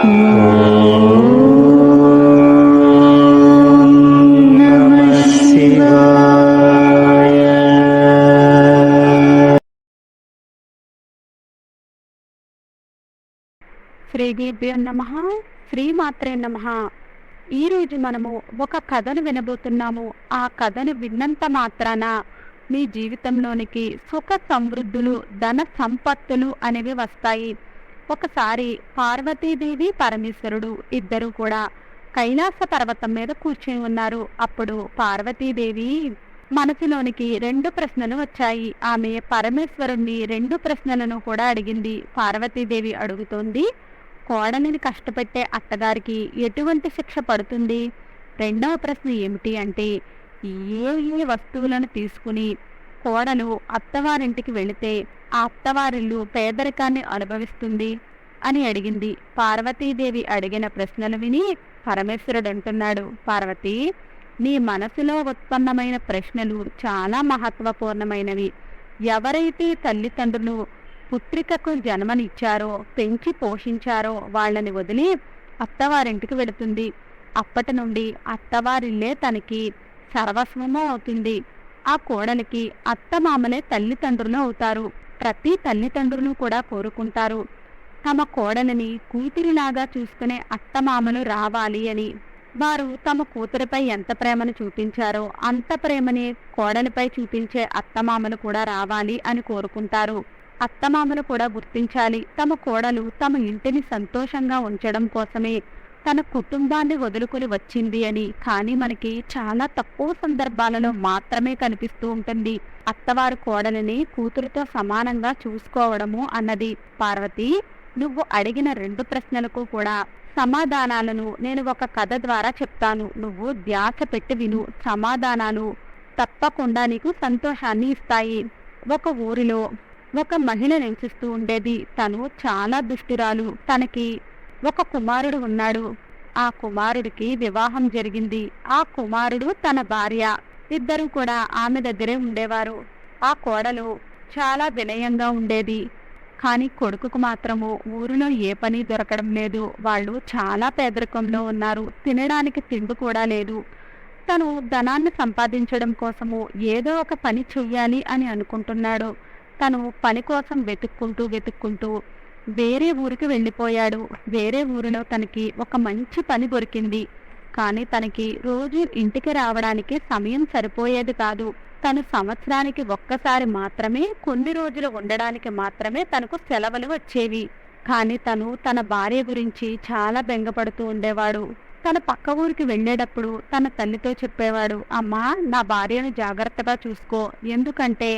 నమః శ్రీ గురుభ్యో నమ శ్రీమాత్రే నమ. ఈరోజు మనము ఒక కథను వినబోతున్నాము. ఆ కథను విన్నంత మాత్రాన మీ జీవితంలోనికి సుఖ సమృద్ధులు ధన సంపత్తులు అనేవి వస్తాయి. ఒకసారి పార్వతీదేవి పరమేశ్వరుడు ఇద్దరు కూడా కైలాస పర్వతం మీద కూర్చుని ఉన్నారు. అప్పుడు పార్వతీదేవి మనసులోనికి రెండు ప్రశ్నలు వచ్చాయి. ఆమె పరమేశ్వరుణ్ణి రెండు ప్రశ్నలను కూడా అడిగింది. పార్వతీదేవి అడుగుతోంది కోడలిని కష్టపెట్టే అత్తగారికి ఎటువంటి శిక్ష పడుతుంది? రెండవ ప్రశ్న ఏమిటి అంటే ఏ ఏ వస్తువులను తీసుకుని కోడలు అత్తవారింటికి వెళితే ఆ అత్తవారిల్లు పేదరికాన్ని అనుభవిస్తుంది? అని అడిగింది. పార్వతీదేవి అడిగిన ప్రశ్నలు విని పరమేశ్వరుడు అంటున్నాడు పార్వతి నీ మనసులో ఉత్పన్నమైన ప్రశ్నలు చాలా మహత్వపూర్ణమైనవి. ఎవరైతే తల్లిదండ్రులు పుత్రికకు జన్మనిచ్చారో పెంచి పోషించారో వాళ్ళని వదిలి అత్తవారింటికి వెళుతుంది. అప్పటి నుండి అత్తవారిల్లే తనకి సర్వస్వము అవుతుంది. ఆ కోడలికి అత్తమామలే తల్లిదండ్రులు అవుతారు. ప్రతి తల్లిదండ్రులు కూడా కోరుకుంటారు. తమ కోడలిని కూతురిలాగా చూసుకునే అత్తమామలు రావాలి అని. వారు తమ కూతురిపై ఎంత ప్రేమను చూపించారో అంత ప్రేమని కోడలిపై చూపించే అత్తమామలు కూడా రావాలి అని కోరుకుంటారు. అత్తమామలు కూడా గుర్తించాలి తమ కోడలు తమ ఇంటిని సంతోషంగా ఉంచడం కోసమే. తన కుటుంబాన్ని వదులుకొని వచ్చింది అని కానీ మనకి చాలా తక్కువ సందర్భాలలో మాత్రమే కనిపిస్తూ ఉంటుంది. అత్తవారు కోడలిని కూతురుతో సమానంగా చూసుకోవడము అన్నది. పార్వతి నువ్వు అడిగిన రెండు ప్రశ్నలకు కూడా సమాధానాలను నేను ఒక కథ ద్వారా చెప్తాను. నువ్వు ధ్యాస పెట్టి విను. సమాధానాలు తప్పకుండా నీకు సంతోషాన్ని ఇస్తాయి. ఒక ఊరిలో ఒక మహిళ నివసిస్తూ ఉండేది. తను చాలా దుష్టురాలు. తనకి ఒక కుమారుడు ఉన్నాడు. ఆ కుమారుడికి వివాహం జరిగింది. ఆ కుమారుడు తన భార్య. ఇద్దరు కూడా ఆమె దగ్గరే ఉండేవారు. ఆ కోడలు చాలా వినయంగా ఉండేది. కానీ కొడుకుకు మాత్రము ఊరిలో ఏ పని దొరకడం లేదు. వాళ్ళు చాలా పేదరికంలో ఉన్నారు. తినడానికి తిండి కూడా లేదు. తను ధనాన్ని సంపాదించడం కోసము ఏదో ఒక పని చెయ్యాలి అని అనుకుంటున్నాడు. తను పని కోసం వెతుక్కుంటూ వెతుక్కుంటూ వేరే ఊరికి వెళ్ళిపోయాడు. వేరే ఊరిలో తనకి ఒక మంచి పని దొరికింది. కానీ తనకి రోజు ఇంటికి రావడానికి సమయం సరిపోయేది కాదు. తను సంవత్సరానికి ఒక్కసారి మాత్రమే కొన్ని రోజులు ఉండడానికి మాత్రమే తనకు సెలవులు వచ్చేవి. కానీ తను తన భార్య గురించి చాలా బెంగపడుతూ ఉండేవాడు. తన పక్క ఊరికి వెళ్ళేటప్పుడు తన తల్లితో చెప్పేవాడు అమ్మా నా భార్యను జాగ్రత్తగా చూసుకో. ఎందుకంటే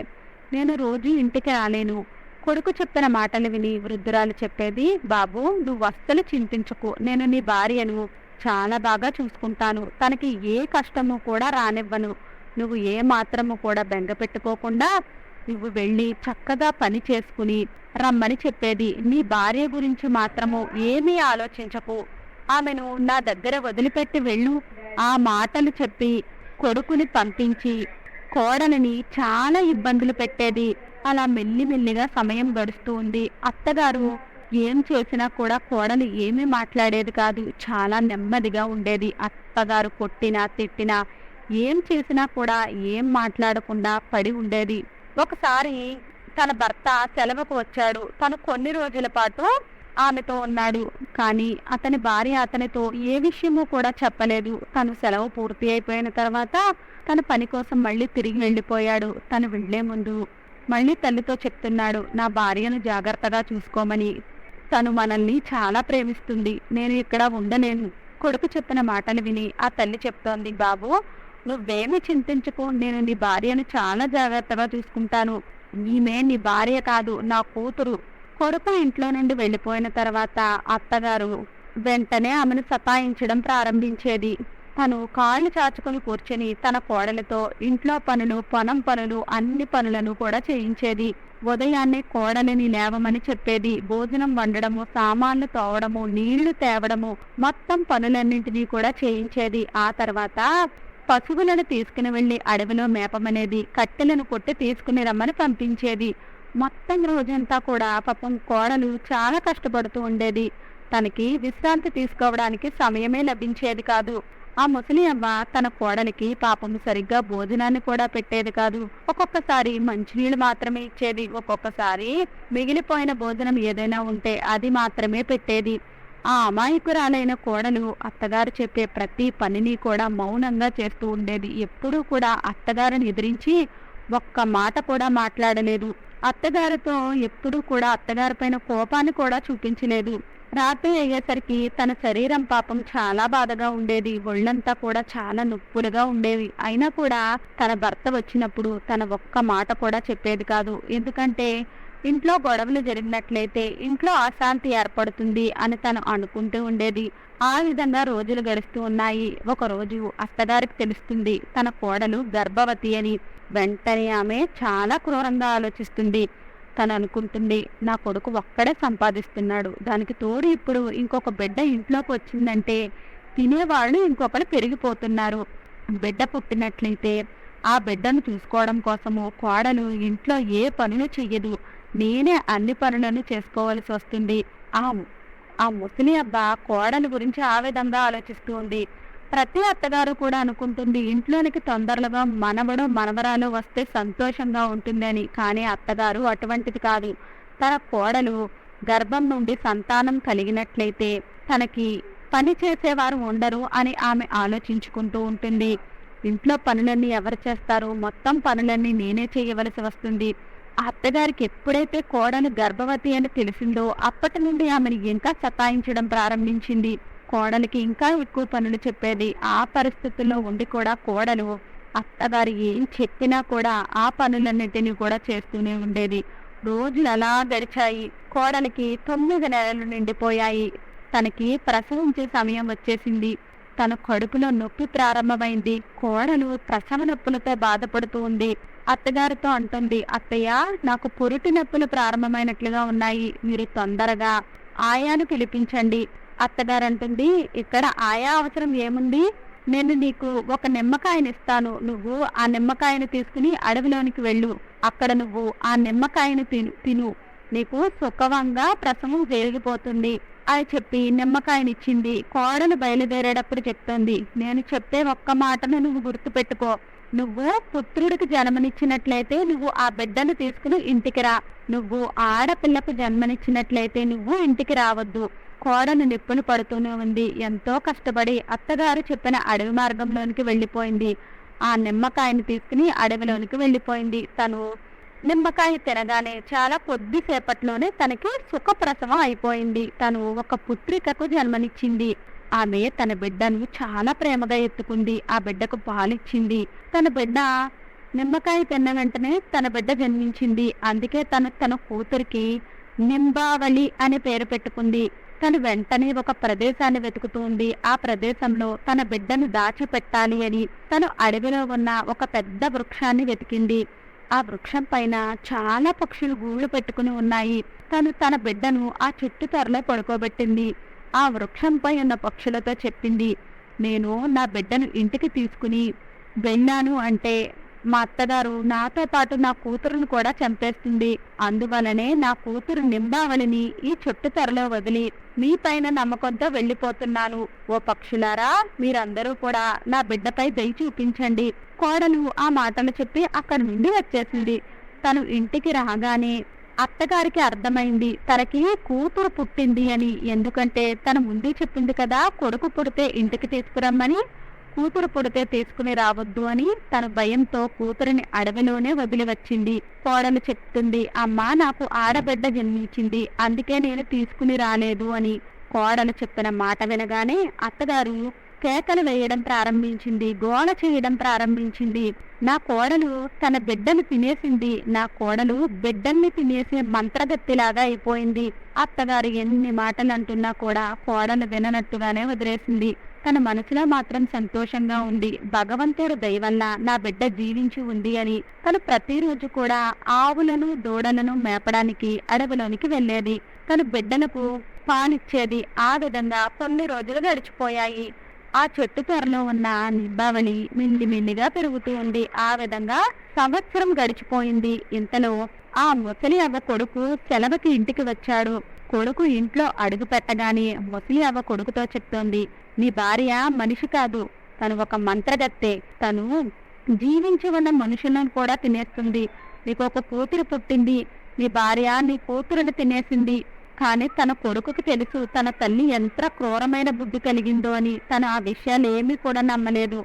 నేను రోజు ఇంటికి రాలేను. కొడుకు చెప్పిన మాటలు విని వృద్ధురాలు చెప్పేది బాబు నువ్వు అస్సలు చింతించకు. నేను నీ భార్యను చాలా బాగా చూసుకుంటాను. తనకి ఏ కష్టము కూడా రానివ్వను. నువ్వు ఏ మాత్రము కూడా బెంగ పెట్టుకోకుండా నువ్వు వెళ్ళి చక్కగా పని చేసుకుని రమ్మని చెప్పేది. నీ భార్య గురించి మాత్రము ఏమీ ఆలోచించకు. ఆమెను నా దగ్గర వదిలిపెట్టి వెళ్ళు. ఆ మాటలు చెప్పి కొడుకుని పంపించి కోడలిని చాలా ఇబ్బందులు పెట్టేది. అలా మెల్లిమెల్లిగా సమయం గడుస్తూ ఉంది. అత్తగారు ఏం చేసినా కూడా కోడలు ఏమీ మాట్లాడేది కాదు. చాలా నెమ్మదిగా ఉండేది. అత్తగారు కొట్టినా తిట్టినా ఏం చేసినా కూడా ఏం మాట్లాడకుండా పడి ఉండేది. ఒకసారి తన భర్త సెలవుకు వచ్చాడు. తను కొన్ని రోజుల పాటు ఆమెతో ఉన్నాడు. కానీ అతని భార్య అతనితో ఏ విషయమూ కూడా చెప్పలేదు. తను సెలవు పూర్తి అయిపోయిన తర్వాత తన పని కోసం మళ్ళీ తిరిగి వెళ్ళిపోయాడు. తను వెళ్ళే ముందు మళ్ళీ తల్లితో చెప్తున్నాడు నా భార్యను జాగ్రత్తగా చూసుకోమని. తను మనల్ని చాలా ప్రేమిస్తుంది. నేను ఇక్కడ ఉండలేను. కొడుకు చెప్పిన మాటలు విని ఆ తల్లి చెప్తోంది బాబు నువ్వేమి చింతించుకో నేను నీ భార్యను చాలా జాగ్రత్తగా చూసుకుంటాను. ఈమె నీ భార్య కాదు నా కూతురు. కొడుకు ఇంట్లో నుండి వెళ్ళిపోయిన తర్వాత అత్తగారు వెంటనే ఆమెను సతాయించడం ప్రారంభించేది. తను కాళ్ళు చాచుకుని కూర్చొని తన కోడలతో ఇంట్లో పనులు పొలం పనులు అన్ని పనులను కూడా చేయించేది. ఉదయాన్నే కోడలిని లేవమని చెప్పేది. భోజనం వండడము సామాన్లు తోవడము నీళ్ళు తేవడము మొత్తం పనులన్నింటినీ కూడా చేయించేది. ఆ తర్వాత పశువులను తీసుకుని వెళ్ళి అడవిలో మేపమనేది కట్టెలను కొట్టి తీసుకుని రమ్మని పంపించేది. మొత్తం రోజంతా కూడా పాపం కోడలు చాలా కష్టపడుతూ ఉండేది. తనకి విశ్రాంతి తీసుకోవడానికి సమయమే లభించేది కాదు. ఆ ముసలి అమ్మ తన కోడలికి పాపం సరిగ్గా భోజనాన్ని కూడా పెట్టేది కాదు. ఒక్కొక్కసారి మంచినీళ్ళు మాత్రమే ఇచ్చేది. ఒక్కొక్కసారి మిగిలిపోయిన భోజనం ఏదైనా ఉంటే అది మాత్రమే పెట్టేది. ఆ అమాయకురాలైన కోడలు అత్తగారు చెప్పే ప్రతి పనిని కూడా మౌనంగా చేస్తూ ఉండేది. ఎప్పుడూ కూడా అత్తగారిని ఎదిరించి ఒక్క మాట కూడా మాట్లాడలేదు. అత్తగారితో ఎప్పుడూ కూడా అత్తగారి పైన కోపాన్ని కూడా చూపించలేదు. రాత్రి అయ్యేసరికి తన శరీరం పాపం చాలా బాధగా ఉండేది. ఒళ్ళంతా కూడా చాలా నొప్పులుగా ఉండేవి. అయినా కూడా తన భర్త వచ్చినప్పుడు తన ఒక్క మాట కూడా చెప్పేది కాదు. ఎందుకంటే ఇంట్లో గొడవలు జరిగినట్లయితే ఇంట్లో అశాంతి ఏర్పడుతుంది అని తను అనుకుంటూ ఉండేది. ఆ విధంగా రోజులు గడుస్తూ ఉన్నాయి. ఒక రోజు అత్తగారికి తెలుస్తుంది తన కోడలు గర్భవతి అని. వెంటనే ఆమె చాలా క్రూరంగా ఆలోచిస్తుంది. తను అనుకుంటుంది నా కొడుకు ఒక్కడే సంపాదిస్తున్నాడు. దానికి తోడు ఇప్పుడు ఇంకొక బిడ్డ ఇంట్లోకి వచ్చిందంటే తినేవాళ్ళు ఇంకొకరు పెరిగిపోతున్నారు. బిడ్డ పుట్టినట్లయితే ఆ బిడ్డను చూసుకోవడం కోసము కోడలు ఇంట్లో ఏ పనులు చెయ్యదు. నేనే అన్ని పనులను చేసుకోవాల్సి వస్తుంది. ఆ ఆ ముసలి అబ్బ కోడలి గురించి ఆ విధంగా ఆలోచిస్తూ ఉంది. ప్రతి అత్తగారు కూడా అనుకుంటుంది ఇంట్లోనికి తొందరలుగా మనవడు మనవరాలు వస్తే సంతోషంగా ఉంటుందని. కానీ అత్తగారు అటువంటిది కాదు. తన కోడలు గర్భం నుండి సంతానం కలిగినట్లయితే తనకి పని చేసేవారు ఉండరు అని ఆమె ఆలోచించుకుంటూ ఉంటుంది. ఇంట్లో పనులన్నీ ఎవరు చేస్తారు మొత్తం పనులన్నీ నేనే చేయవలసి వస్తుంది. అత్తగారికి ఎప్పుడైతే కోడలు గర్భవతి అని తెలిసిందో అప్పటి నుండి ఆమెను ఇంకా సతాయించడం ప్రారంభించింది. కోడలికి ఇంకా ఎక్కువ పనులు చెప్పేది ఆ పరిస్థితుల్లో ఉండి కూడా కోడలు. అత్తగారు ఏం చెప్పినా కూడా ఆ పనులన్నిటినీ కూడా చేస్తూనే ఉండేది. రోజులు అలా గడిచాయి. కోడలికి తొమ్మిది నెలలు నిండిపోయాయి. తనకి ప్రసవించే సమయం వచ్చేసింది. తన కడుపులో నొప్పి ప్రారంభమైంది. కోడలు ప్రసవ నొప్పులతో బాధపడుతూ ఉంది. అత్తగారితో అంటుంది అత్తయ్య నాకు పురుటి నొప్పులు ప్రారంభమైనట్లుగా ఉన్నాయి. మీరు తొందరగా ఆయాను పిలిపించండి. అత్తగారు అంటుంది ఇక్కడ ఆయా అవసరం ఏముంది? నేను నీకు ఒక నిమ్మకాయని ఇస్తాను నువ్వు ఆ నిమ్మకాయను తీసుకుని అడవిలోనికి వెళ్ళు. అక్కడ నువ్వు ఆ నిమ్మకాయను తిను తిను. నీకు సుఖవంగా ప్రసవం జరిగిపోతుంది. అని చెప్పి నిమ్మకాయనిచ్చింది. కోడలు బయలుదేరేటప్పుడు చెప్తుంది నేను చెప్పే ఒక్క మాటను నువ్వు గుర్తుపెట్టుకో. నువ్వు పుత్రుడికి జన్మనిచ్చినట్లయితే నువ్వు ఆ బిడ్డను తీసుకుని ఇంటికి రా. నువ్వు ఆడపిల్లకు జన్మనిచ్చినట్లయితే నువ్వు ఇంటికి రావద్దు. కోడను నిప్పులు పడుతూనే ఉంది. ఎంతో కష్టపడి అత్తగారు చెప్పిన అడవి మార్గంలోనికి వెళ్ళిపోయింది. ఆ నిమ్మకాయని తీసుకుని అడవిలోనికి వెళ్ళిపోయింది తను. నిమ్మకాయ తినగానే చాలా కొద్దిసేపట్లోనే తనకి సుఖప్రసవం అయిపోయింది. తను ఒక పుత్రికకు జన్మనిచ్చింది. ఆమె తన బిడ్డను చాలా ప్రేమగా ఎత్తుకుంది. ఆ బిడ్డకు పాలిచ్చింది. తన బిడ్డ నిమ్మకాయ తిన్న వెంటనే తన బిడ్డ జన్మించింది. అందుకే తను తన కూతురికి నింబావళి అనే పేరు పెట్టుకుంది. తను వెంటనే ఒక ప్రదేశాన్ని వెతుకుతుంది ఆ ప్రదేశంలో తన బిడ్డను దాచిపెట్టాలి అని తను అడవిలో ఉన్న ఒక పెద్ద వృక్షాన్ని వెతికింది. ఆ వృక్షం పైన చాలా పక్షులు గూళ్ళు పెట్టుకుని ఉన్నాయి. తను తన బిడ్డను ఆ చెట్టు తరలో పడుకోబెట్టింది. ఆ వృక్షంపై ఉన్న పక్షులతో చెప్పింది. నేను నా బిడ్డను ఇంటికి తీసుకుని వెళ్ళాను అంటే మా అత్తగారు నాతో పాటు నా కూతురును కూడా చంపేస్తుంది. అందువలనే నా కూతురు నింబావళిని ఈ చుట్టు తెరలో వదిలి మీ పైన నమ్మకంతో వెళ్ళిపోతున్నాను. ఓ పక్షులారా మీరందరూ కూడా నా బిడ్డపై దయ చూపించండి. కోడలు ఆ మాటలు చెప్పి అక్కడి నుండి వచ్చేసింది. తను ఇంటికి రాగానే అత్తగారికి అర్థమైంది. తనకి కూతురు పుట్టింది అని. ఎందుకంటే తన ముందే చెప్పింది కదా కొడుకు పుడితే ఇంటికి తీసుకురమ్మని. కూతురు పుడితే తీసుకుని రావద్దు అని తన భయంతో కూతురిని అడవిలోనే వదిలి వచ్చింది. కోడలు చెప్తుంది అమ్మా నాకు ఆడబిడ్డ జన్మించింది. అందుకే నేను తీసుకుని రాలేదు అని. కోడలు చెప్పిన మాట వినగానే అత్తగారు కేకలు వేయడం ప్రారంభించింది గోల చేయడం ప్రారంభించింది. నా కోడలు తన బిడ్డను తినేసింది. నా కోడలు బిడ్డల్ని తినేసే మంత్రగత్తిలాగా అయిపోయింది. అత్తగారు ఎన్ని మాటలు అంటున్నా కూడా కోడలు విననట్టుగానే వదిలేసింది. తన మనసులో మాత్రం సంతోషంగా ఉంది. భగవంతుడు దయవల్ల నా బిడ్డ జీవించి ఉంది అని తను ప్రతిరోజు కూడా ఆవులను దూడలను మేపడానికి అడవిలోనికి వెళ్ళేది. తను బిడ్డలకు పాలిచ్చేది ఆ విధంగా కొన్ని రోజులు గడిచిపోయాయి. ఆ చెట్టు త్వరలో ఉన్న నిబ్బావళి మిల్లి మిల్లిగా పెరుగుతూ ఉంది ఆ విధంగా సంవత్సరం గడిచిపోయింది. ఇంతలో ఆ ముసలి అవ్వ కొడుకు సెలవుకి ఇంటికి వచ్చాడు. కొడుకు ఇంట్లో అడుగు పెట్టగానే ముసలి అవ్వ కొడుకుతో చెప్తోంది నీ భార్య మనిషి కాదు. తను ఒక మంత్రగత్తె తను జీవించి ఉన్న మనుషులను కూడా తినేస్తుంది. నీకు ఒక కూతురు పుట్టింది. నీ భార్య నీ కూతురుని తినేసింది. కానీ తన కొడుకుకి తెలుసు తన తల్లి ఎంత క్రూరమైన బుద్ధి కలిగిందో అని తను ఆ విషయాలు ఏమీ కూడా నమ్మలేదు.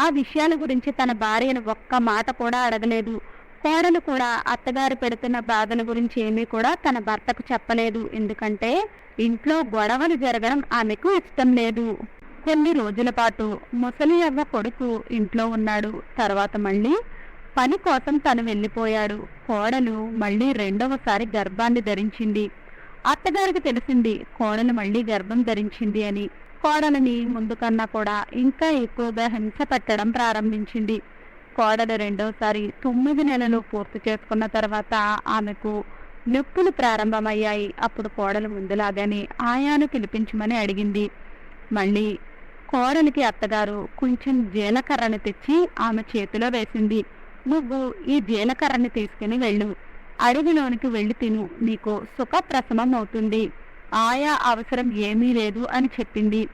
ఆ విషయాల గురించి తన భార్యను ఒక్క మాట కూడా అడగలేదు. కోడలు కూడా అత్తగారు పెడుతున్న బాధల గురించి ఏమీ కూడా తన భర్తకు చెప్పలేదు. ఎందుకంటే ఇంట్లో గొడవలు జరగడం ఆమెకు ఇష్టం లేదు. కొన్ని రోజుల పాటు ముసలి అవ్వ కొడుకు ఇంట్లో ఉన్నాడు. తర్వాత మళ్ళీ పని కోసం తను వెళ్ళిపోయాడు. కోడలు మళ్ళీ రెండవసారి గర్భాన్ని ధరించింది. అత్తగారికి తెలిసింది కోడలు మళ్ళీ గర్భం ధరించింది అని. కోడలని ముందు కన్నా కూడా ఇంకా ఎక్కువగా హింస పెట్టడం ప్రారంభించింది. కోడలు రెండోసారి తొమ్మిది నెలలు పూర్తి చేసుకున్న తర్వాత ఆమెకు నొప్పులు ప్రారంభమయ్యాయి. అప్పుడు కోడలు ముందులాగానే ఆయాను పిలిపించమని అడిగింది. మళ్ళీ కోడలికి అత్తగారు కొంచెం జీలకర్రను తెచ్చి ఆమె చేతిలో వేసింది. నువ్వు ఈ జీలకర్రని తీసుకుని వెళ్ళు. అడవిలోనికి వెళ్ళి తిను. నీకు సుఖప్రసమం అవుతుంది. ఆయా అవసరం ఏమీ లేదు అని చెప్పింది.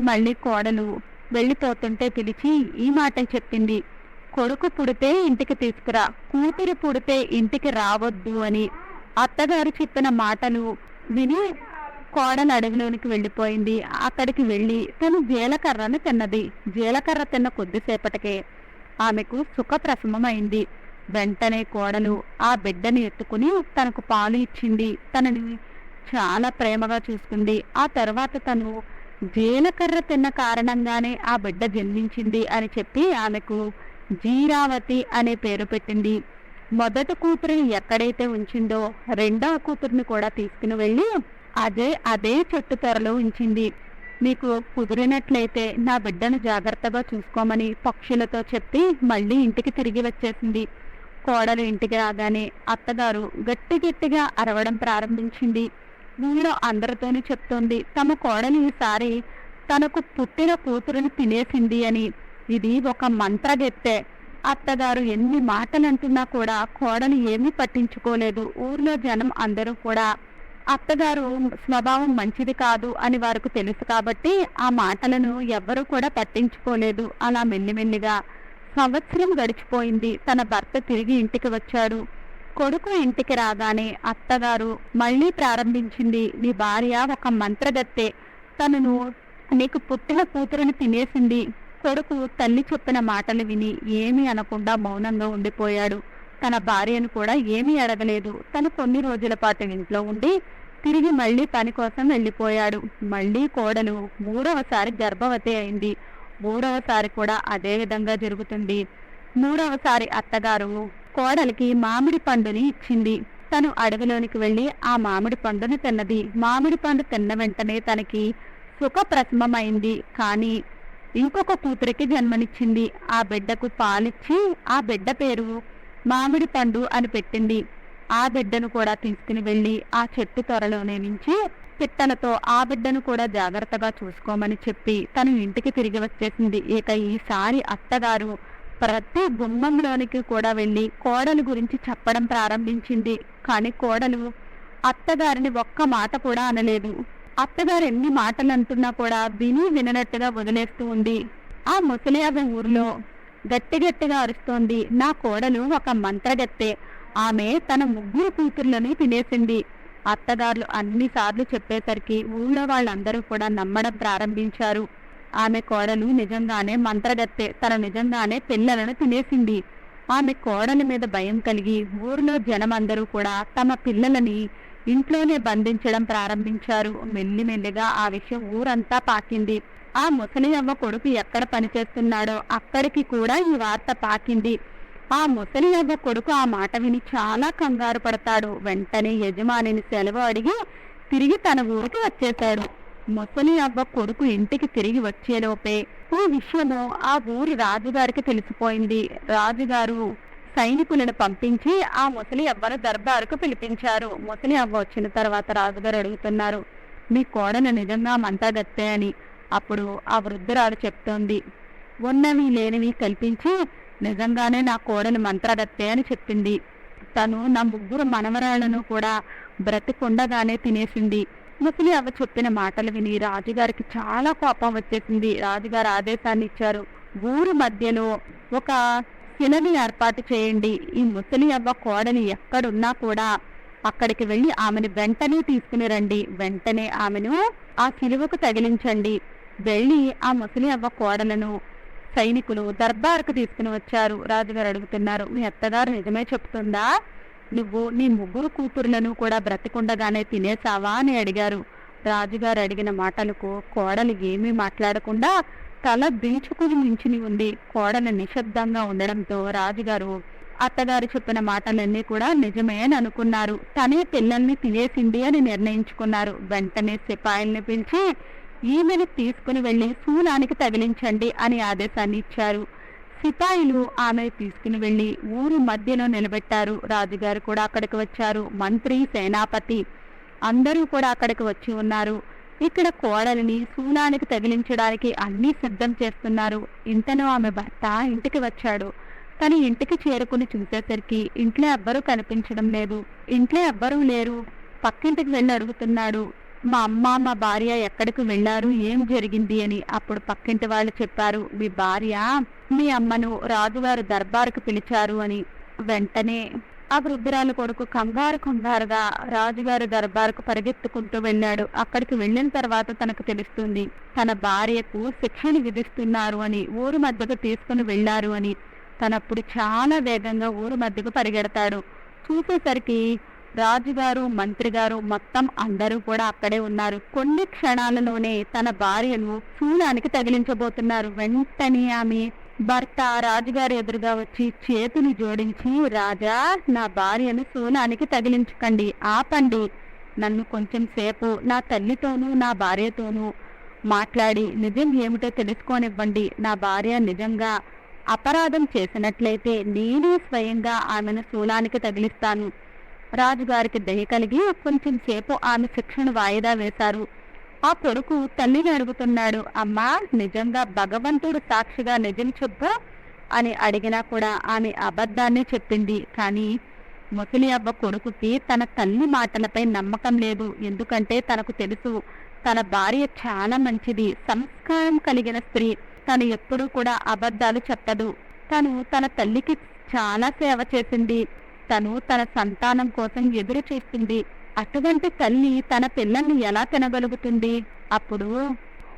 మళ్ళీ కోడలు వెళ్ళిపోతుంటే పిలిచి ఈ మాట చెప్పింది. కొడుకు పుడితే ఇంటికి తీసుకురా. కూతురు పుడితే ఇంటికి రావద్దు అని అత్తగారు చెప్పిన మాటలు విని కోడలు అడవిలోనికి వెళ్ళిపోయింది. అక్కడికి వెళ్ళి తను జీలకర్రను తిన్నది. జీలకర్ర తిన్న కొద్దిసేపటికే ఆమెకు సుఖప్రసమమైంది అయింది. వెంటనే కోడలు ఆ బిడ్డని ఎత్తుకుని తనకు పాలు ఇచ్చింది. తనని చాలా ప్రేమగా చూసుకుంది. ఆ తర్వాత తను జీలకర్ర తిన్న కారణంగానే ఆ బిడ్డ జన్మించింది అని చెప్పి ఆమెకు జీరావతి అనే పేరు పెట్టింది. మొదటి కూతురిని ఎక్కడైతే ఉంచిందో రెండవ కూతురిని కూడా తీసుకుని వెళ్ళి అదే అదే చెట్టు తెరలో ఉంచింది. మీకు కుదిరినట్లయితే నా బిడ్డను జాగ్రత్తగా చూసుకోమని పక్షులతో చెప్పి మళ్ళీ ఇంటికి తిరిగి వచ్చేసింది. కోడలు ఇంటికి రాగానే అత్తగారు గట్టి గట్టిగా అరవడం ప్రారంభించింది. ఊళ్ళో అందరితోనూ చెప్తోంది తమ కోడలు ఈసారి తనకు పుట్టిన కూతురుని తినేసింది అని. ఇది ఒక మంత్రగెత్తే. అత్తగారు ఎన్ని మాటలు అంటున్నా కూడా కోడలు ఏమీ పట్టించుకోలేదు. ఊర్లో జనం అందరూ కూడా అత్తగారు స్వభావం మంచిది కాదు అని వారికి తెలుసు కాబట్టి ఆ మాటలను ఎవ్వరూ కూడా పట్టించుకోలేదు. అలా మెల్లిమెల్లిగా సంవత్సరం గడిచిపోయింది. తన భర్త తిరిగి ఇంటికి వచ్చాడు. కొడుకు ఇంటికి రాగానే అత్తగారు మళ్ళీ ప్రారంభించింది. నీ భార్య ఒక మంత్రగత్తె తనను నీకు పుట్టిన కూతురుని తినేసింది. కొడుకు తల్లి చెప్పిన మాటలు విని ఏమీ అనకుండా మౌనంగా ఉండిపోయాడు. తన భార్యను కూడా ఏమీ అడగలేదు. తను కొన్ని రోజుల పాటు ఇంట్లో ఉండి తిరిగి మళ్ళీ పని కోసం వెళ్ళిపోయాడు. మళ్ళీ కోడలు మూడవసారి గర్భవతి అయింది. మూడవసారి కూడా అదే విధంగా జరుగుతుంది. మూడవసారి అత్తగారు కోడలికి మామిడి పండుని ఇచ్చింది. తను అడవిలోనికి వెళ్ళి ఆ మామిడి పండును తిన్నది. మామిడి పండు తిన్న వెంటనే తనకి సుఖప్రసవమైంది కానీ ఇంకొక కూతురికి జన్మనిచ్చింది. ఆ బిడ్డకు పాలిచ్చి ఆ బిడ్డ పేరు మామిడి పండు అని పెట్టింది. ఆ బిడ్డను కూడా తీసుకుని వెళ్ళి ఆ చెట్టు త్వరలోనే నుంచి పిట్టలతో ఆ బిడ్డను కూడా జాగ్రత్తగా చూసుకోమని చెప్పి తను ఇంటికి తిరిగి వచ్చేసింది. ఇక ఈసారి అత్తగారు ప్రతి గుమ్మంలోనికి కూడా వెళ్ళి కోడలు గురించి చెప్పడం ప్రారంభించింది. కానీ కోడలు అత్తగారిని ఒక్క మాట కూడా అనలేదు. అత్తగారు ఎన్ని మాటలు అంటున్నా కూడా విని విననట్టుగా వదిలేస్తూ ఉంది. ఆ ముసలియాగ ఊరిలో గట్టి గట్టిగా అరుస్తోంది. నా కోడలు ఒక మంత్రగత్తె. ఆమె తన ముగ్గురు కూతుర్లని తినేసింది. అత్తగారులు అన్నిసార్లు చెప్పేసరికి ఊళ్ళో వాళ్ళందరూ కూడా నమ్మడం ప్రారంభించారు. ఆమె కోడలు నిజంగానే మంత్రగత్తె తన నిజంగానే పిల్లలను తినేసింది. ఆమె కోడలి మీద భయం కలిగి ఊరిలో జనమందరూ కూడా తమ పిల్లలని ఇంట్లోనే బంధించడం ప్రారంభించారు. మెల్లిమెల్లిగా ఆ విషయం ఊరంతా పాకింది. ఆ ముసలి అవ్వ కొడుకు ఎక్కడ పనిచేస్తున్నాడో అక్కడికి కూడా ఈ వార్త పాకింది. ఆ ముసలియవ్వ కొడుకు ఆ మాట విని చాలా కంగారు పడతాడు. వెంటనే యజమానిని సెలవు అడిగి తిరిగి తన ఊరికి వచ్చేశాడు. ముసలి అవ్వ కొడుకు ఇంటికి తిరిగి వచ్చేలోపే ఈ విషయము ఆ ఊరి రాజుగారికి తెలిసిపోయింది. రాజుగారు సైనికులను పంపించి ఆ ముసలి అవ్వను దర్బారుకు పిలిపించారు. ముసలి అవ్వ వచ్చిన తర్వాత రాజుగారు అడుగుతున్నారు మీ కోడలు నిజంగా మంటగత్తే అని. అప్పుడు ఆ వృద్ధురాలు చెప్తోంది ఉన్నవి లేనివి కల్పించి నిజంగానే నా కోడలు మంత్రాదత్తే అని చెప్పింది. తను నా ముగ్గురు మనవరాళ్ళను కూడా బ్రతికుండగానే తినేసింది. ముసలి అవ్వ చెప్పిన మాటలు విని రాజుగారికి చాలా కోపం వచ్చేసింది. రాజుగారు ఆదేశాన్ని ఇచ్చారు. ఊరు మధ్యలో ఒక శిలని ఏర్పాటు చేయండి. ఈ ముసలి అవ్వ కోడని ఎక్కడున్నా కూడా అక్కడికి వెళ్ళి ఆమెను వెంటనే తీసుకుని రండి. వెంటనే ఆమెను ఆ శిలువకు తగిలించండి. వెళ్ళి ఆ ముసలి అవ్వ కోడలను సైనికులు దర్బార్కు తీసుకుని వచ్చారు. రాజుగారు అడుగుతున్నారు మీ అత్తగారు నిజమే చెప్తుందా? నువ్వు నీ ముగ్గురు కూతురులను కూడా బ్రతికుండగానే తినేసావా అని అడిగారు. రాజుగారు అడిగిన మాటలకు కోడలు ఏమీ మాట్లాడకుండా తల బీచుకుని మించిని ఉంది. కోడలు నిశ్శబ్దంగా ఉండడంతో రాజుగారు అత్తగారు చెప్పిన మాటలన్నీ కూడా నిజమే అని అనుకున్నారు. తనే పిల్లల్ని తినేసింది అని నిర్ణయించుకున్నారు. వెంటనే సిపాయిల్ని పిలిచి ఈమెను తీసుకుని వెళ్ళి శూలానికి తగిలించండి అని ఆదేశాన్ని ఇచ్చారు. సిపాయిలు ఆమె తీసుకుని వెళ్ళి ఊరు మధ్యలో నిలబెట్టారు. రాజుగారు కూడా అక్కడికి వచ్చారు. మంత్రి సేనాపతి అందరూ కూడా అక్కడికి వచ్చి ఉన్నారు. ఇక్కడ కోడలిని శూలానికి తగిలించడానికి అన్నీ సిద్ధం చేస్తున్నారు. ఇంతలో ఆమె భర్త ఇంటికి వచ్చాడు. తను ఇంటికి చేరుకుని చూసేసరికి ఇంట్లో ఎవ్వరూ కనిపించడం లేదు. ఇంట్లో ఎవ్వరూ లేరు. పక్కింటికి వెళ్ళి అడుగుతున్నాడు. మా అమ్మ మా భార్య ఎక్కడికి వెళ్ళారు? ఏం జరిగింది అని అప్పుడు పక్కింటి వాళ్ళు చెప్పారు మీ భార్య మీ అమ్మను రాజుగారు దర్బారుకు పిలిచారు అని. వెంటనే ఆ వృద్ధురాలు కొడుకు కంగారు కంగారుగా రాజుగారి దర్బారుకు పరిగెత్తుకుంటూ వెళ్ళాడు. అక్కడికి వెళ్ళిన తర్వాత తనకు తెలుస్తుంది తన భార్యకు శిక్షణ విధిస్తున్నారు అని ఊరు మధ్యకు తీసుకుని వెళ్ళారు అని. తనప్పుడు చాలా వేగంగా ఊరు మధ్యకు పరిగెడతాడు. చూసేసరికి రాజుగారు మంత్రి గారు మొత్తం అందరూ కూడా అక్కడే ఉన్నారు. కొన్ని క్షణాలలోనే తన భార్యను శూలానికి తగిలించబోతున్నారు. వెంటనే ఆమె భర్త రాజుగారి ఎదురుగా వచ్చి చేతిని జోడించి రాజా నా భార్యను శూలానికి తగిలించకండి. ఆపండి. నన్ను కొంచెం సేపు నా తల్లితోనూ నా భార్యతోనూ మాట్లాడి నిజం ఏమిటో తెలుసుకోనివ్వండి. నా భార్య నిజంగా అపరాధం చేసినట్లయితే నేనే స్వయంగా ఆమెను శూలానికి తగిలిస్తాను. రాజుగారికి దయ కలిగి కొంచెం సేపు ఆమె శిక్షణ వాయిదా వేశారు. ఆ కొడుకు తల్లిని అడుగుతున్నాడు అమ్మా నిజంగా భగవంతుడు సాక్షిగా నిజం చెప్పు అని అడిగినా కూడా ఆమె అబద్ధాన్ని చెప్పింది. కానీ ముసలి అబ్బ కొడుకుకి తన తల్లి మాటలపై నమ్మకం లేదు. ఎందుకంటే తనకు తెలుసు తన భార్య చాలా మంచిది సంస్కారం కలిగిన స్త్రీ. తను ఎప్పుడూ కూడా అబద్ధాలు చెప్పదు. తను తన తల్లికి చాలా సేవ చేసింది. తను తన సంతానం కోసం ఎదురు చూస్తుంది. అటువంటి తల్లి తన పిల్లల్ని ఎలా తినగలుగుతుంది? అప్పుడు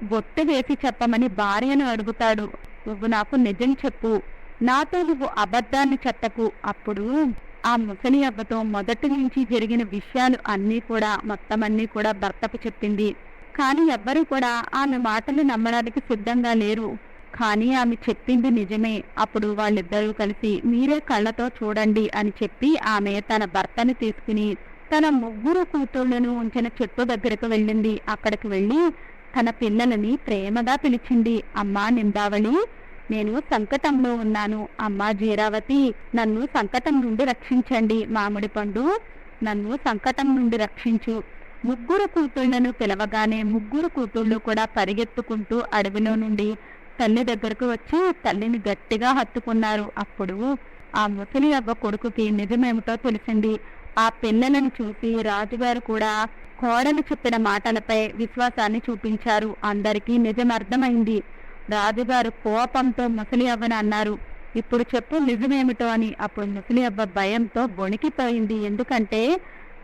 బొట్టు వేసి చెప్పమని భార్యను అడుగుతాడు. నువ్వు నాకు నిజం చెప్పు. నాతో నువ్వు అబద్ధాన్ని చెప్పకు. అప్పుడు ఆ ముసలి అవ్వతో మొదటి నుంచి జరిగిన విషయాలు అన్నీ కూడా మొత్తం అన్నీ కూడా భర్తకు చెప్పింది. కానీ ఎవ్వరూ కూడా ఆమె మాటలు నమ్మడానికి సిద్ధంగా లేరు. కానీ ఆమె చెప్పింది నిజమే. అప్పుడు వాళ్ళిద్దరూ కలిసి మీరే కళ్ళతో చూడండి అని చెప్పి ఆమె తన భర్తను తీసుకుని తన ముగ్గురు కూతుళ్ళను ఉంచిన చెట్టు దగ్గరకు వెళ్ళింది. అక్కడికి వెళ్ళి తన పిల్లలని ప్రేమగా పిలిచింది. అమ్మా నిందావళి నేను సంకటంలో ఉన్నాను. అమ్మా జీరావతి నన్ను సంకటం నుండి రక్షించండి. మామిడి పండు నన్ను సంకటం నుండి రక్షించు. ముగ్గురు కూతుళ్ళను పిలవగానే ముగ్గురు కూతుళ్ళు కూడా పరిగెత్తుకుంటూ అడవిలో నుండి తల్లి దగ్గరకు వచ్చి తల్లిని గట్టిగా హత్తుకున్నారు. అప్పుడు ఆ ముసలి అవ్వ కొడుకుకి నిజమేమిటో తెలిసింది. ఆ పిల్లలను చూసి రాజుగారు కూడా కోడలు చెప్పిన మాటలపై విశ్వాసాన్ని చూపించారు. అందరికీ నిజం అర్థమైంది. రాజుగారు కోపంతో ముసలి అవ్వని అన్నారు. ఇప్పుడు చెప్పు నిజమేమిటో అని. అప్పుడు ముసలి అవ్వ భయంతో వణికిపోయింది. ఎందుకంటే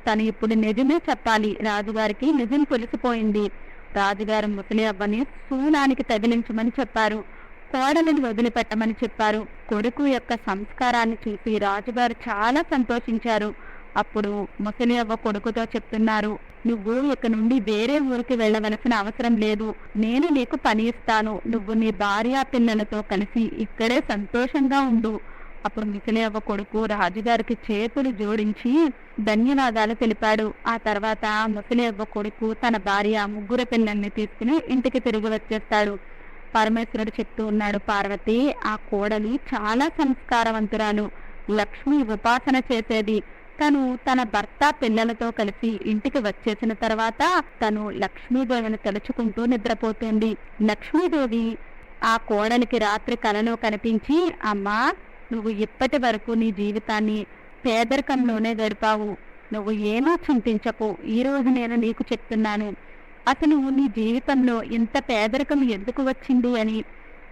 తను ఇప్పుడు నిజమే చెప్పాలి. రాజుగారికి నిజం తెలిసిపోయింది. రాజుగారు ముసలి అవ్వని శూలానికి తగిలించమని చెప్పారు. కోడలిని వదిలిపెట్టమని చెప్పారు. కొడుకు యొక్క సంస్కారాన్ని చూసి రాజుగారు చాలా సంతోషించారు. అప్పుడు ముసలి అవ్వ కొడుకుతో చెప్తున్నారు నువ్వు ఇక నుండి వేరే ఊరికి వెళ్ళవలసిన అవసరం లేదు. నేను నీకు పని ఇస్తాను. నువ్వు నీ భార్య పిల్లలతో కలిసి ఇక్కడే సంతోషంగా ఉండు. అప్పుడు ముసలి కొడుకు రాజుగారికి చేతులు జోడించి ధన్యవాదాలు తెలిపాడు. ఆ తర్వాత ముసలి కొడుకు తన భార్య ముగ్గురు పిల్లల్ని తీసుకుని ఇంటికి తిరిగి వచ్చేస్తాడు. పరమేశ్వరుడు చెప్తూ ఉన్నాడు పార్వతి ఆ కోడలి చాలా సంస్కారవంతురాలు. లక్ష్మి ఉపాసన చేసేది. తను తన భర్త పిల్లలతో కలిసి ఇంటికి వచ్చేసిన తర్వాత తను లక్ష్మీదేవిని తలుచుకుంటూ నిద్రపోతుంది. లక్ష్మీదేవి ఆ కోడలికి రాత్రి కలలో కనిపించి అమ్మా నువ్వు ఇప్పటి వరకు నీ జీవితాన్ని పేదరికంలోనే గడిపావు. నువ్వు ఏమీ చింతించకు. ఈ రోజు నేను నీకు చెప్తున్నాను. అతను నీ జీవితంలో ఇంత పేదరికం ఎందుకు వచ్చింది అని.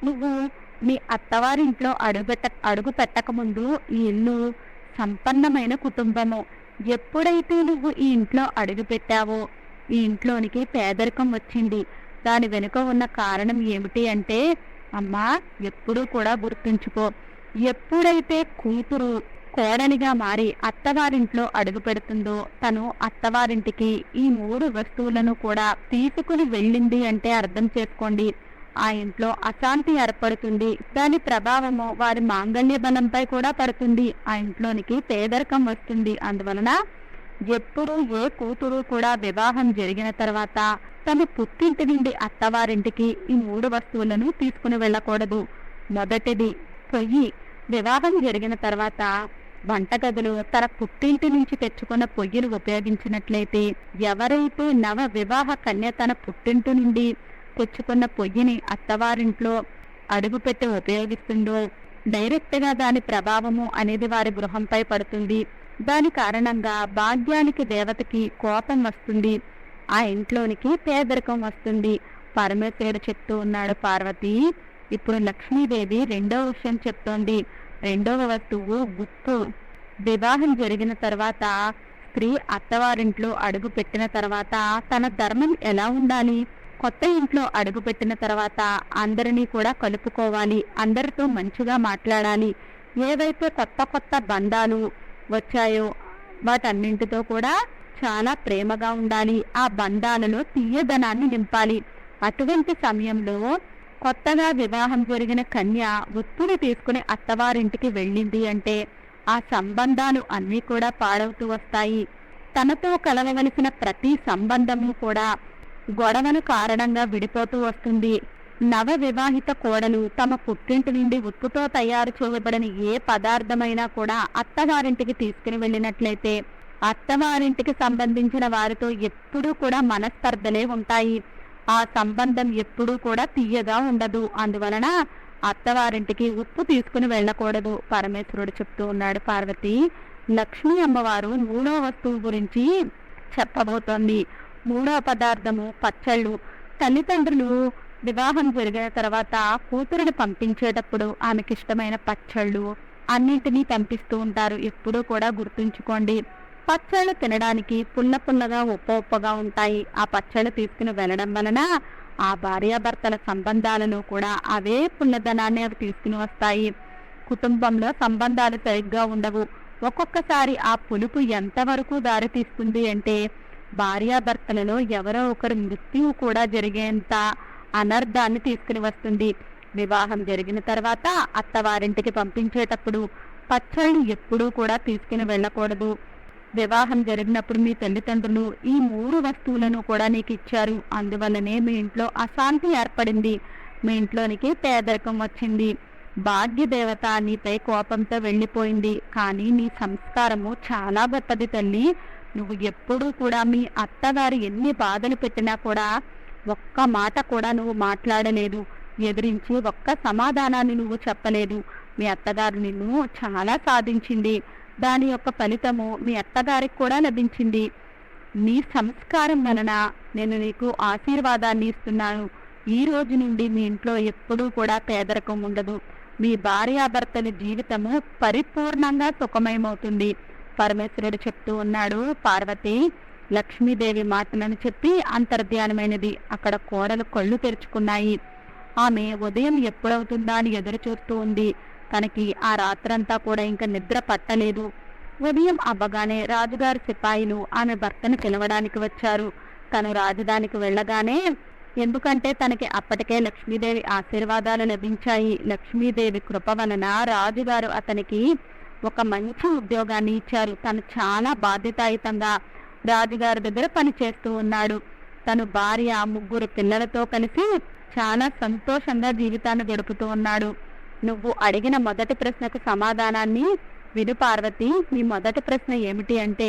నువ్వు మీ అత్తవారింట్లో అడుగుపెట్ట అడుగు పెట్టకముందు ఈ ఇల్లు సంపన్నమైన కుటుంబము. ఎప్పుడైతే నువ్వు ఈ ఇంట్లో అడుగు పెట్టావో ఈ ఇంట్లోనికి పేదరికం వచ్చింది. దాని వెనుక ఉన్న కారణం ఏమిటి అంటే అమ్మా ఎప్పుడూ కూడా గుర్తుంచుకో. ఎప్పుడైతే కూతురు కోడలిగా మారి అత్తవారింట్లో అడుగు పెడుతుందో తను అత్తవారింటికి ఈ మూడు వస్తువులను కూడా తీసుకుని వెళ్ళింది అంటే అర్థం చేసుకోండి. ఆ ఇంట్లో అశాంతి ఏర్పడుతుంది. దాని ప్రభావము వారి మాంగళ్య బలంపై కూడా పడుతుంది. ఆ ఇంట్లోనికి పేదరికం వస్తుంది. అందువలన ఎప్పుడు ఏ కూతురు కూడా వివాహం జరిగిన తర్వాత తన పుట్టింటి నుండి అత్తవారింటికి ఈ మూడు వస్తువులను తీసుకుని వెళ్ళకూడదు. మొదటిది పొయ్యి. వివాహం జరిగిన తర్వాత వంటగదులు తన పుట్టింటి నుంచి తెచ్చుకున్న పొయ్యిని ఉపయోగించినట్లయితే ఎవరైతే నవ వివాహ కన్య తన పుట్టింటి నుండి తెచ్చుకున్న పొయ్యిని అత్తవారింట్లో అడుగుపెట్టి ఉపయోగిస్తుందో డైరెక్ట్గా దాని ప్రభావము అనేది వారి గృహంపై పడుతుంది. దాని కారణంగా భాగ్యానికి దేవతకి కోపం వస్తుంది. ఆ ఇంట్లోనికి పేదరికం వస్తుంది. పరమేశ్వరుడు చెప్తూ ఉన్నాడు పార్వతి ఇప్పుడు లక్ష్మీదేవి రెండవ విషయం చెప్తోంది. రెండవ వస్తువు గుత్తు వివాహం జరిగిన తర్వాత స్త్రీ అత్తవారింట్లో అడుగు పెట్టిన తర్వాత తన ధర్మం ఎలా ఉండాలి? కొత్త ఇంట్లో అడుగు పెట్టిన తర్వాత అందరినీ కూడా కలుపుకోవాలి అందరితో మంచిగా మాట్లాడాలి. ఏవైతే కొత్త కొత్త బంధాలు వచ్చాయో వాటన్నింటితో కూడా చాలా ప్రేమగా ఉండాలి. ఆ బంధాలలో తీయదనాన్ని నింపాలి. అటువంటి సమయంలో కొత్తగా వివాహం జరిగిన కన్య ఒత్తిడి తీసుకుని అత్తవారింటికి వెళ్ళింది అంటే ఆ సంబంధాలు అన్నీ కూడా పాడవుతూ వస్తాయి. తనతో కలవవలసిన ప్రతి సంబంధము కూడా గొడవను కారణంగా విడిపోతూ వస్తుంది. నవ వివాహిత కోడలు తమ పుట్టింటి నుండి ఉప్పుతో తయారు చేయబడిన ఏ పదార్థమైనా కూడా అత్తవారింటికి తీసుకుని వెళ్ళినట్లయితే అత్తవారింటికి సంబంధించిన వారితో ఎప్పుడూ కూడా మనస్పర్ధలే ఉంటాయి. ఆ సంబంధం ఎప్పుడూ కూడా తీయగా ఉండదు. అందువలన అత్తవారింటికి ఉప్పు తీసుకుని వెళ్ళకూడదు. పరమేశ్వరుడు చెప్తూ ఉన్నాడు పార్వతి లక్ష్మీ అమ్మవారు మూడో వస్తువు గురించి చెప్పబోతోంది. మూడో పదార్థము పచ్చళ్ళు. తల్లిదండ్రులు వివాహం జరిగిన తర్వాత కూతురుని పంపించేటప్పుడు ఆమెకిష్టమైన పచ్చళ్ళు అన్నింటినీ పంపిస్తూ ఉంటారు. ఎప్పుడూ కూడా గుర్తుంచుకోండి. పచ్చళ్ళు తినడానికి పున్న పున్నగా ఉప్ప ఉప్పగా ఉంటాయి. ఆ పచ్చళ్ళు తీసుకుని వెళ్ళడం వలన ఆ భార్యాభర్తల సంబంధాలను కూడా అవే పుణ్యధనాన్ని అవి తీసుకుని వస్తాయి. కుటుంబంలో సంబంధాలు సరిగ్గా ఉండవు. ఒక్కొక్కసారి ఆ పులుపు ఎంతవరకు దారితీస్తుంది అంటే భార్యాభర్తలలో ఎవరో ఒకరు మృత్యువు కూడా జరిగేంత అనర్థాన్ని తీసుకుని వస్తుంది. వివాహం జరిగిన తర్వాత అత్తవారింటికి పంపించేటప్పుడు పచ్చళ్ళు ఎప్పుడూ కూడా తీసుకుని వెళ్ళకూడదు. వివాహం జరిగినప్పుడు మీ తల్లిదండ్రులు ఈ మూడు వస్తువులను కూడా నీకు ఇచ్చారు. అందువల్లనే మీ ఇంట్లో అశాంతి ఏర్పడింది. మీ ఇంట్లోనికి పేదరికం వచ్చింది. భాగ్యదేవత నీపై కోపంతో వెళ్ళిపోయింది. కానీ నీ సంస్కారము చాలా గొప్పది తల్లి. నువ్వు ఎప్పుడూ కూడా మీ అత్తగారు ఎన్ని బాధలు పెట్టినా కూడా ఒక్క మాట కూడా నువ్వు మాట్లాడలేదు. ఎదిరించి ఒక్క సమాధానాన్ని నువ్వు చెప్పలేదు. మీ అత్తగారు నిన్ను చాలా సాధించింది. దాని యొక్క ఫలితము మీ అత్తగారికి కూడా లభించింది. నీ సంస్కారం వలన నేను నీకు ఆశీర్వాదాన్ని ఇస్తున్నాను. ఈ రోజు నుండి మీ ఇంట్లో ఎప్పుడూ కూడా పేదరికం ఉండదు. మీ భార్యాభర్తల జీవితము పరిపూర్ణంగా సుఖమయమవుతుంది. పరమేశ్వరుడు చెప్తూ ఉన్నాడు పార్వతి లక్ష్మీదేవి మాటలను చెప్పి అంతర్ధ్యానమైనది. అక్కడ కోడలు కళ్ళు తెరుచుకున్నాయి. ఆమె ఉదయం ఎప్పుడవుతుందా అని ఎదురు చూస్తూ ఉంది. తనకి ఆ రాత్రంతా కూడా ఇంకా నిద్ర పట్టలేదు. ఉదయం అవ్వగానే రాజుగారి సిపాయిలు ఆమె భర్తను పిలవడానికి వచ్చారు. తను రాజధానికి వెళ్ళగానే ఎందుకంటే తనకి అప్పటికే లక్ష్మీదేవి ఆశీర్వాదాలు లభించాయి. లక్ష్మీదేవి కృప వలన రాజుగారు అతనికి ఒక మంచి ఉద్యోగాన్ని ఇచ్చారు. తను చాలా బాధ్యతాయుతంగా రాజుగారి దగ్గర పనిచేస్తూ ఉన్నాడు. తను భార్య ముగ్గురు పిల్లలతో కలిసి చాలా సంతోషంగా జీవితాన్ని గడుపుతూ ఉన్నాడు. నువ్వు అడిగిన మొదటి ప్రశ్నకు సమాధానాన్ని విను పార్వతి. మీ మొదటి ప్రశ్న ఏమిటి అంటే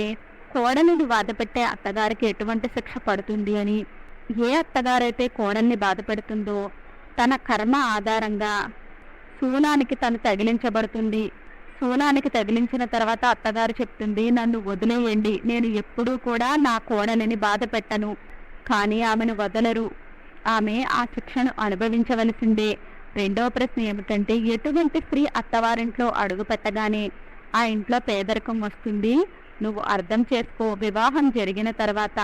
కోడలిని బాధపెట్టే అత్తగారికి ఎటువంటి శిక్ష పడుతుంది అని. ఏ అత్తగారైతే కోడల్ని బాధపెడుతుందో తన కర్మ ఆధారంగా శూలానికి తను తగిలించబడుతుంది. శూలానికి తగిలించిన తర్వాత అత్తగారు చెప్తుంది నన్ను వదిలేయండి. నేను ఎప్పుడూ కూడా నా కోడలిని బాధ పెట్టను కానీ ఆమెను వదలరు. ఆమె ఆ శిక్షను అనుభవించవలసిందే. రెండవ ప్రశ్న ఏమిటంటే ఎటువంటి స్త్రీ అత్తవారింట్లో అడుగు పెట్టగానే ఆ ఇంట్లో పేదరికం వస్తుంది? నువ్వు అర్థం చేసుకో. వివాహం జరిగిన తర్వాత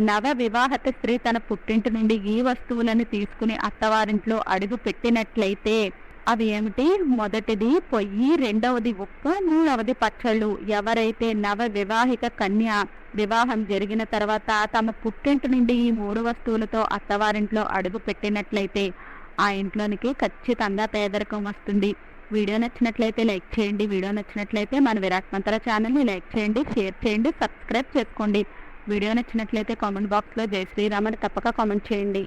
నవ వివాహత స్త్రీ తన పుట్టింటి నుండి ఈ వస్తువులను తీసుకుని అత్తవారింట్లో అడుగు పెట్టినట్లయితే అవి ఏమిటి? మొదటిది పొయ్యి రెండవది ఉప్పు మూడవది పచ్చళ్ళు. ఎవరైతే నవ వివాహిక కన్య వివాహం జరిగిన తర్వాత తమ పుట్టింటి నుండి ఈ మూడు వస్తువులతో అత్తవారింట్లో అడుగు పెట్టినట్లయితే ఆ ఇంట్లోనికి ఖచ్చితంగా పేదరికం వస్తుంది. వీడియో నచ్చినట్లయితే లైక్ చేయండి. వీడియో నచ్చినట్లయితే మన విరాట్ మంత్ర ఛానల్ని లైక్ చేయండి షేర్ చేయండి సబ్స్క్రైబ్ చేసుకోండి. వీడియో నచ్చినట్లయితే కామెంట్ బాక్స్లో జై శ్రీరామని తప్పక కామెంట్ చేయండి.